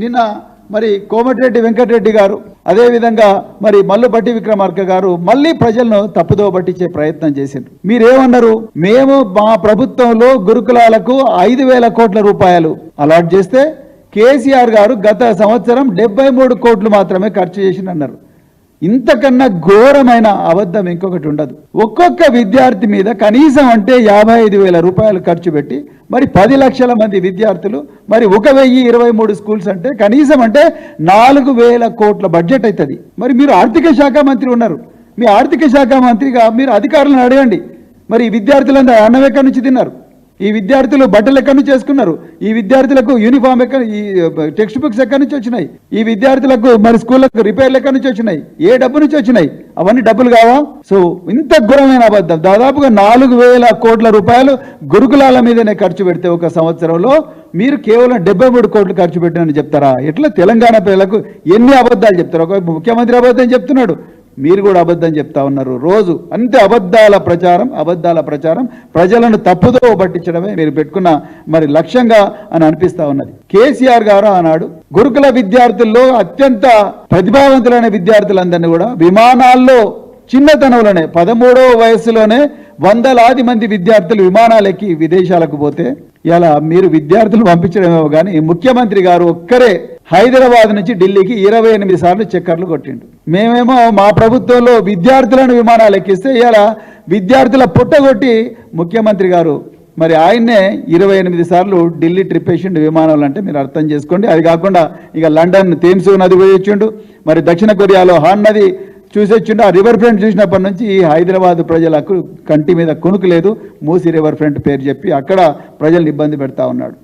నిన్న మరి కోమటిరెడ్డి వెంకటరెడ్డి గారు అదేవిధంగా మరి మల్లుపట్టి విక్రమార్క గారు మళ్ళీ ప్రజలను తప్పుదో పట్టించే ప్రయత్నం చేసిండ్రు. మీరేమన్నారు? మేము మా ప్రభుత్వంలో గురుకులాలకు ఐదు వేల కోట్ల రూపాయలు అలాట్ చేస్తే కేసీఆర్ గారు గత సంవత్సరం డెబ్బై మూడు కోట్లు మాత్రమే ఖర్చు చేసిందన్నారు ఇంతకన్నా ఘోరమైన అబద్ధం ఇంకొకటి ఉండదు. ఒక్కొక్క విద్యార్థి మీద కనీసం అంటే యాభై ఐదు వేల రూపాయలు ఖర్చు పెట్టి మరి పది లక్షల మంది విద్యార్థులు మరి ఒక వెయ్యి ఇరవై మూడు స్కూల్స్ అంటే కనీసం అంటే నాలుగు వేల కోట్ల బడ్జెట్ అవుతుంది మరి మీరు ఆర్థిక శాఖ మంత్రి ఉన్నారు. మీ ఆర్థిక శాఖ మంత్రిగా మీరు అధికారులను అడగండి. మరి విద్యార్థులందరూ అన్నం ఎక్కడి నుంచి తిన్నారు? ఈ విద్యార్థులు బట్టలు ఎక్కడి నుంచి వేసుకున్నారు ఈ విద్యార్థులకు యూనిఫామ్ ఎక్కడ ఈ టెక్స్ట్ బుక్స్ ఎక్కడి నుంచి వచ్చినాయి? ఈ విద్యార్థులకు మరి స్కూళ్ళకు రిపేర్లు ఎక్కడి నుంచి వచ్చినాయి? ఏ డబ్బు నుంచి వచ్చినాయి? అవన్నీ డబ్బులు కావా? సో ఇంత ఘోరమైన అబద్ధం. దాదాపుగా నాలుగు వేల కోట్ల రూపాయలు గురుకులాల మీదనే ఖర్చు పెడితే ఒక సంవత్సరంలో మీరు కేవలం డెబ్బై మూడు కోట్లు ఖర్చు పెట్టినని చెప్తారా? ఎట్లా తెలంగాణ పిల్లలకు ఎన్ని అబద్ధాలు చెప్తారు? ఒక ముఖ్యమంత్రి అబద్ధం చెప్తున్నాడు. మీరు కూడా అబద్ధం చెప్తా ఉన్నారు. రోజు అంతే అబద్ధాల ప్రచారం అబద్ధాల ప్రచారం ప్రజలను తప్పుదో పట్టించడమే మీరు పెట్టుకున్న మరి లక్ష్యంగా అని అనిపిస్తా ఉన్నది. కేసీఆర్ గారు ఆనాడు గురుకుల విద్యార్థుల్లో అత్యంత ప్రతిభావంతులైన విద్యార్థులందరినీ కూడా విమానాల్లో చిన్నతనంలోనే పదమూడవ వయసులోనే వందలాది మంది విద్యార్థులు విమానాలెక్కి విదేశాలకు పోతే ఇలా మీరు విద్యార్థులు పంపించడమేమో కానీ ముఖ్యమంత్రి గారు ఒక్కరే హైదరాబాద్ నుంచి ఢిల్లీకి ఇరవై ఎనిమిది సార్లు చక్కర్లు కొట్టిండు. మేమేమో మా ప్రభుత్వంలో విద్యార్థులను విమానాలు ఎక్కిస్తే ఇలా విద్యార్థుల పుట్టగొట్టి ముఖ్యమంత్రి గారు మరి ఆయన్నే ఇరవై ఎనిమిది సార్లు ఢిల్లీ ట్రిప్ వేసిండు విమానాలు అంటే మీరు అర్థం చేసుకోండి. అది కాకుండా ఇక లండన్ థేమ్స్ నది పోయొచ్చిండు మరి దక్షిణ కొరియాలో హాన్ నది చూసొచ్చిండు ఆ రివర్ ఫ్రంట్ చూసినప్పటి నుంచి ఈ హైదరాబాద్ ప్రజలకు కంటి మీద కొనుకు లేదు. మూసి రివర్ ఫ్రంట్ పేరు చెప్పి అక్కడ ప్రజల్ని ఇబ్బంది పెడతా ఉన్నాడు.